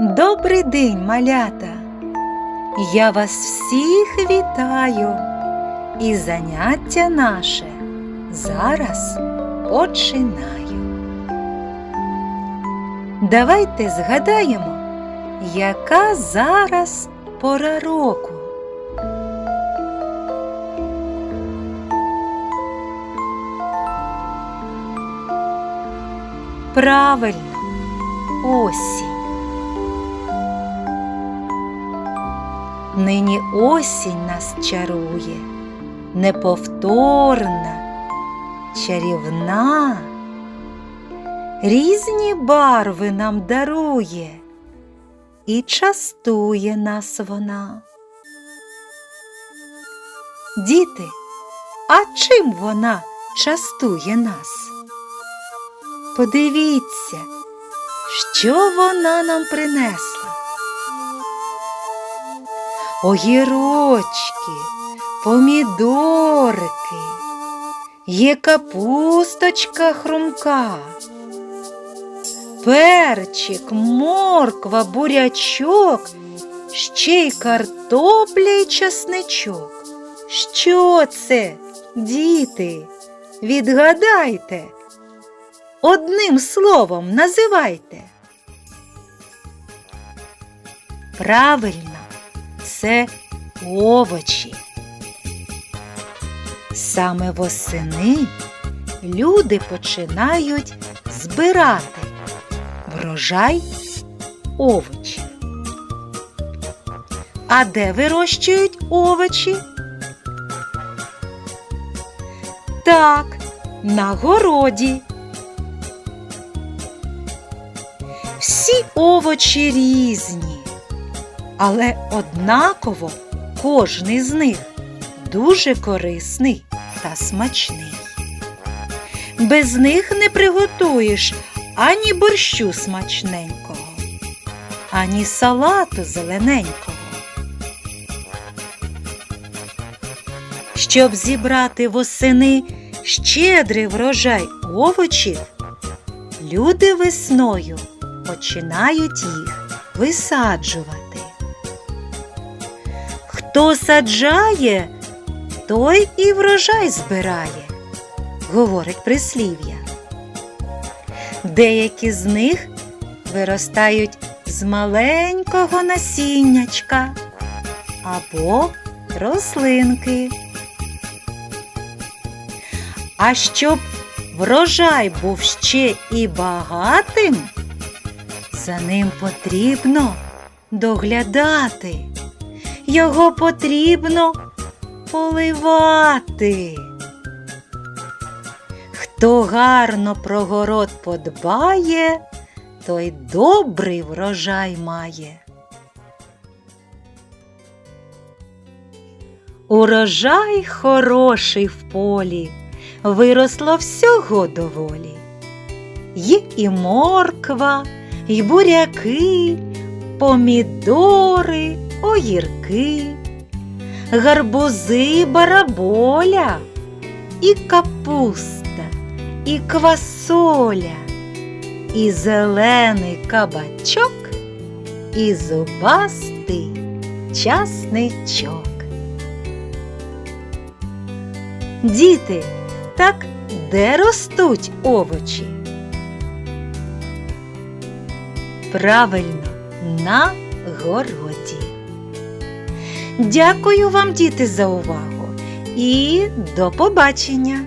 Добрий день, малята! Я вас всіх вітаю, і заняття наше зараз починаю. Давайте згадаємо, яка зараз пора року. Правильно, осінь. Нині осінь нас чарує, неповторна, чарівна, різні барви нам дарує і частує нас вона. Діти, а чим вона частує нас? Подивіться, що вона нам принесла. Огірочки, помідорики, є капусточка хрумка, перчик, морква, бурячок, ще й картопля й часничок. Що це, діти? Відгадайте. Одним словом називайте. Правильно, це овочі. Саме восени люди починають збирати врожай овочів. А де вирощують овочі? Так, на городі. Всі овочі різні, але однаково кожний з них дуже корисний та смачний. Без них не приготуєш ані борщу смачненького, ані салату зелененького. Щоб зібрати восени щедрий врожай овочів, люди весною починають їх висаджувати. Хто саджає, той і врожай збирає, говорить прислів'я. Деякі з них виростають з маленького насіннячка або рослинки. А щоб врожай був ще і багатим, за ним потрібно доглядати, його потрібно поливати. Хто гарно про город подбає, той добрий врожай має. Урожай хороший в полі, виросло всього доволі. Є і морква, і буряки, помідори, огірки, гарбузи, бараболя, і капуста, і квасоля, і зелений кабачок, і зубастий часничок. Діти, так де ростуть овочі? Правильно, на городі. Дякую вам, діти, за увагу і до побачення!